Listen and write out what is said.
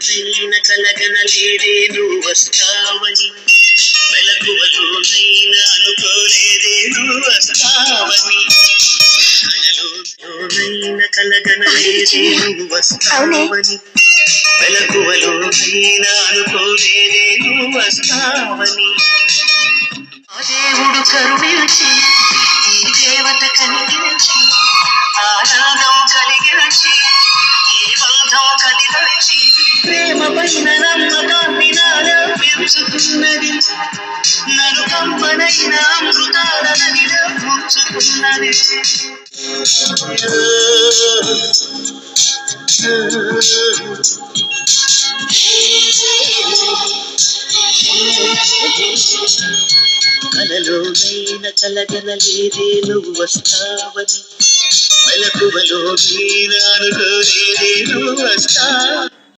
కలలోనైన కలగనలేదే నువ్వు వస్తావని. వెలకువ మెలకువలోనైనా అనుకోలేదే నువ్వు వస్తావని. కలలోనైన కలగనలేదే నువ్వు వస్తావని. మెలకువలోనైనా అనుకోలేదే నువ్వు వస్తావని. ఆ దేవుడు కరుణించి ఈ దేవత కనిపించి బంధం ప్రేమ పైన నమ్మకాన్ని నాలా పెంచుతున్నది. నన్ను కంపనైన అమృతాల నదిలో ముంచుతున్నది కలలోనైన కలగనలేదే నువ్వు వస్తావని. మెలకువలో నీనానుకోలేదే నువ్వు వస్తావని